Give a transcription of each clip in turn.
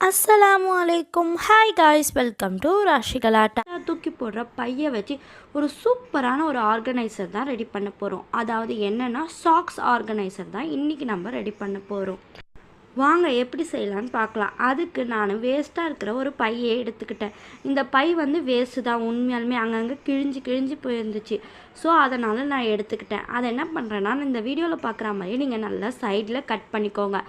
அஸ்ஸலாமு அலைக்கும் hi guys welcome to Rasi Galatta தூக்கி போடுற பையை வச்சு ஒரு சூப்பரான ஒரு ஆர்கனைசர் தான் ரெடி பண்ண போகிறோம் அதாவது என்னென்னா சாக்ஸ் ஆர்கனைசர் தான் இன்றைக்கி நம்ம ரெடி பண்ண போகிறோம் வாங்க எப்படி செய்யலான்னு பார்க்கலாம். அதுக்கு நான் வேஸ்ட்டாக இருக்கிற ஒரு பையை எடுத்துக்கிட்டேன். இந்த பை வந்து வேஸ்ட்டு தான். உண்மையாலுமே அங்கங்கே கிழிஞ்சு கிழிஞ்சு போயிருந்துச்சு. ஸோ அதனால் நான் எடுத்துக்கிட்டேன். அதை என்ன பண்ணுறேன்னா இந்த வீடியோவில் பார்க்குற மாதிரி நீங்கள் நல்லா சைடில் கட் பண்ணிக்கோங்க.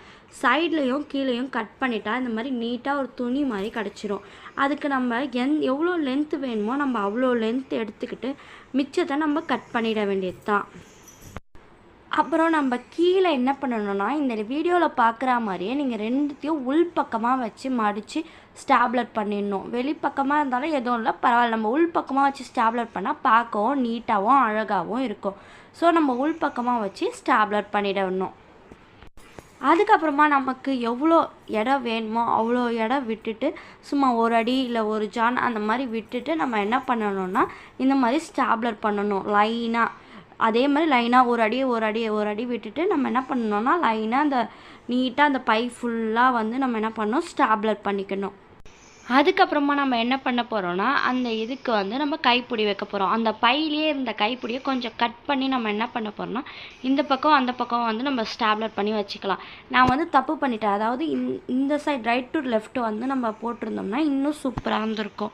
சைட்லேயும் கீழேயும் கட் பண்ணிட்டா இந்த மாதிரி நீட்டாக ஒரு துணி மாதிரி கிடச்சிரும். அதுக்கு நம்ம எந் எவ்வளோ லென்த்து வேணுமோ நம்ம அவ்வளோ லென்த் எடுத்துக்கிட்டு மிச்சத்தை நம்ம கட் பண்ணிட வேண்டியது தான் அப்புறம் நம்ம கீழே என்ன பண்ணணும்னா இந்த வீடியோவில் பார்க்குற மாதிரியே நீங்கள் ரெண்டுத்தையும் உள் பக்கமாக வச்சு மடித்து ஸ்டாப்லர் பண்ணிடணும். வெளிப்பக்கமாக இருந்தாலும் எதுவும் இல்லை பரவாயில்ல. நம்ம உள் பக்கமாக வச்சு ஸ்டாப்லர் பண்ணால் பார்க்கவும் நீட்டாகவும் அழகாகவும் இருக்கும். ஸோ நம்ம உள் பக்கமாக வச்சு ஸ்டாப்லர் பண்ணிடணும். அதுக்கப்புறமா நமக்கு எவ்வளோ இடம் வேணுமோ அவ்வளோ இடம் விட்டுட்டு சும்மா ஒரு அடி இல்லை ஒரு ஜான் அந்த மாதிரி விட்டுட்டு நம்ம என்ன பண்ணணும்னா இந்த மாதிரி ஸ்டாப்லர் பண்ணணும். லைனாக அதே மாதிரி லைனாக ஒரு அடி ஒரு அடி ஒரு அடி விட்டுட்டு நம்ம என்ன பண்ணணும்னா லைனாக அந்த நீட்டாக அந்த பை ஃபுல்லாக வந்து நம்ம என்ன பண்ணணும் ஸ்டாப்லர் பண்ணிக்கணும். அதுக்கப்புறமா நம்ம என்ன பண்ண போகிறோம்னா அந்த இதுக்கு வந்து நம்ம கைப்பிடி வைக்க போகிறோம் அந்த பையிலே இருந்த கைப்பிடியை கொஞ்சம் கட் பண்ணி நம்ம என்ன பண்ண போகிறோம்னா இந்த பக்கம் அந்த பக்கம் வந்து நம்ம ஸ்டாப்லர் பண்ணி வச்சுக்கலாம். நான் வந்து தப்பு பண்ணிட்டேன். அதாவது இந்த- இந்த சைடு ரைட் டு லெஃப்ட் வந்து நம்ம போட்டிருந்தோம்னா இன்னும் சூப்பராக இருந்திருக்கும்.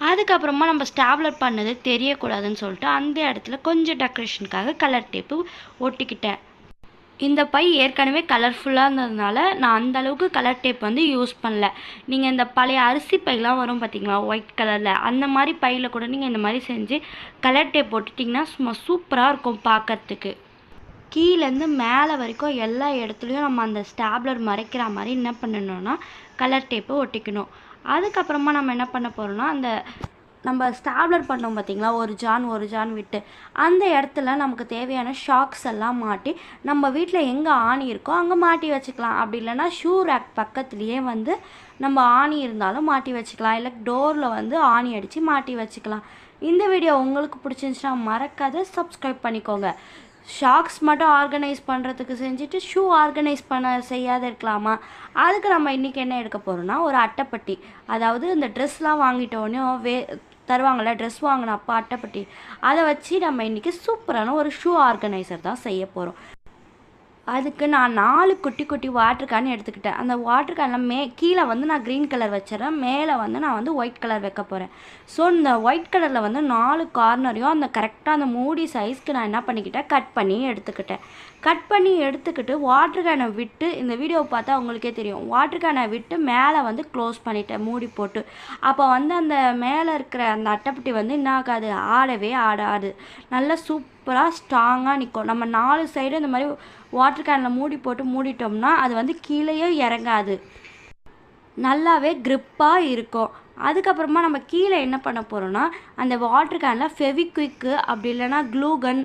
அதுக்கப்புறமா நம்ம ஸ்டாப்லர் பண்ணது தெரியக்கூடாதுன்னு சொல்லிட்டு அந்த இடத்துல கொஞ்சம் டெக்கரேஷனுக்காக கலர் டேப்பு ஒட்டிக்கிட்டேன். இந்த பை ஏற்கனவே கலர்ஃபுல்லாக இருந்ததுனால நான் அந்த அளவுக்கு கலர் டேப் வந்து யூஸ் பண்ணல. நீங்கள் இந்த பழைய அரிசி பைலாம் வரும் பார்த்தீங்களா ஒயிட் கலரில் அந்த மாதிரி பையில் கூட நீங்கள் இந்த மாதிரி செஞ்சு கலர் டேப் போட்டுட்டிங்கன்னா சும்மா சூப்பராக இருக்கும் பார்க்கறதுக்கு கீழேருந்து மேலே வரைக்கும் எல்லா இடத்துலையும் நம்ம அந்த ஸ்டாப்லர் மறைக்கிற மாதிரி என்ன பண்ணணும்னா கலர் டேப்பை ஒட்டிக்கணும். அதுக்கப்புறமா நம்ம என்ன பண்ண போகிறோம்னா அந்த நம்ம ஸ்டாப்லர் பண்ணோம் பார்த்தீங்களா ஒரு ஜான் ஒரு ஜான் விட்டு. அந்த இடத்துல நமக்கு தேவையான ஷாக்ஸ் எல்லாம் மாட்டி நம்ம வீட்டில் எங்கே ஆணி இருக்கோ அங்கே மாட்டி வச்சுக்கலாம். அப்படி இல்லைனா ஷூ ரேக் பக்கத்துலேயே வந்து நம்ம ஆணி இருந்தாலும் மாட்டி வச்சுக்கலாம். இல்லை டோரில் வந்து ஆணி அடித்து மாட்டி வச்சுக்கலாம். இந்த வீடியோ உங்களுக்கு பிடிச்சிருந்துச்சுன்னா மறக்காத சப்ஸ்கிரைப் பண்ணிக்கோங்க. ஷாக்ஸ் மட்டும் ஆர்கனைஸ் பண்ணுறதுக்கு செஞ்சுட்டு ஷூ ஆர்கனைஸ் பண்ண செய்யாத இருக்கலாமா? அதுக்கு நம்ம இன்றைக்கி என்ன எடுக்க போகிறோம்னா ஒரு அட்டைப்பட்டி. அதாவது இந்த ட்ரெஸ்லாம் வாங்கிட்டோடனே வே தருவாங்கள்ல ட்ரெஸ் வாங்கின அப்போ அட்டைப்பட்டி. அதை வச்சு நம்ம இன்றைக்கி சூப்பரான ஒரு ஷூ ஆர்கனைசர் தான் செய்ய போகிறோம் அதுக்கு நான் நாலு குட்டி குட்டி வாட்டர் கேன் எடுத்துக்கிட்டேன். அந்த வாட்டர் கேனில் மே கீழே வந்து நான் க்ரீன் கலர் வச்சிடறேன். மேலே வந்து நான் வந்து ஒயிட் கலர் வைக்க போகிறேன் ஸோ இந்த ஒயிட் கலரில் வந்து நாலு கார்னரையும் அந்த கரெக்டாக அந்த மூடி சைஸ்க்கு நான் என்ன பண்ணிக்கிட்டேன்? கட் பண்ணி எடுத்துக்கிட்டேன். கட் பண்ணி எடுத்துக்கிட்டு வாட்டர் கேனை விட்டு இந்த வீடியோவை பார்த்தா உங்களுக்கே தெரியும். வாட்டர் கேனை விட்டு மேலே வந்து க்ளோஸ் பண்ணிட்டேன் மூடி போட்டு. அப்போ வந்து அந்த மேலே இருக்கிற அந்த அட்டைப்பட்டி வந்து என்ன ஆகாது? ஆடவே ஆடாது. நல்லா சூப்பராக ஸ்ட்ராங்காக நிற்கும் நம்ம நாலு சைடு இந்த மாதிரி வாட்டர் கேனில் மூடி போட்டு மூடிட்டோம்னா அது வந்து கீழேயே இறங்காது. நல்லாவே க்ரிப்பாக இருக்கும். அதுக்கப்புறமா நம்ம கீழே என்ன பண்ண போகிறோன்னா அந்த வாட்டர் கேனில் ஃபெவிக்விக்கு அப்படி இல்லைன்னா க்ளூகன்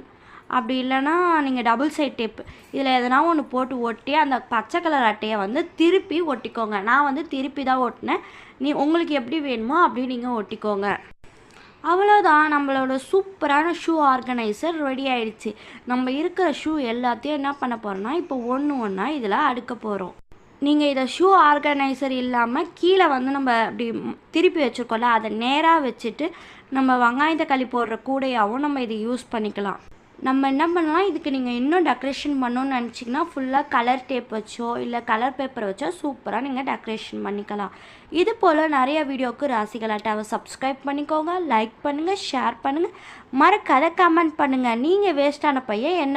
அப்படி இல்லைன்னா நீங்கள் டபுள் சைட் டேப் இதில் எதனா ஒன்று போட்டு ஒட்டி அந்த பச்சை கலர் அட்டையை வந்து திருப்பி ஒட்டிக்கோங்க. நான் வந்து திருப்பி தான் ஒட்டினேன். நீ உங்களுக்கு எப்படி வேணுமோ அப்படி நீங்கள் ஒட்டிக்கோங்க. அவ்வளோதான் நம்மளோட சூப்பரான ஷூ ஆர்கனைசர் ரெடி ஆயிடுச்சு. நம்ம இருக்கிற ஷூ எல்லாத்தையும் என்ன பண்ண போகிறோம்னா இப்போ ஒன்று ஒன்றா இதில் அடுக்க போகிறோம் நீங்கள் இதை ஷூ ஆர்கனைசர் இல்லாமல் கீழே வந்து நம்ம அப்படி திருப்பி வச்சுருக்கோம்ல அதை நேராக வச்சுட்டு நம்ம வெங்காயத்தை களி போடுற கூடையாகவும் நம்ம இதை யூஸ் பண்ணிக்கலாம். நம்ம என்ன பண்ணலாம் இதுக்கு நீங்கள் இன்னும் டெக்கரேஷன் பண்ணணும்னு நினச்சிங்கன்னா ஃபுல்லாக கலர் டேப் வச்சோ இல்லை கலர் பேப்பர் வச்சோ சூப்பராக நீங்கள் டெக்கரேஷன் பண்ணிக்கலாம். இது போல் நிறைய வீடியோவுக்கு ராசிகளாட்டாவை சப்ஸ்கிரைப் பண்ணிக்கோங்க லைக் பண்ணுங்கள் ஷேர் பண்ணுங்கள் மறக்காத கமெண்ட் பண்ணுங்கள் நீங்கள் வேஸ்டான பையன் என்ன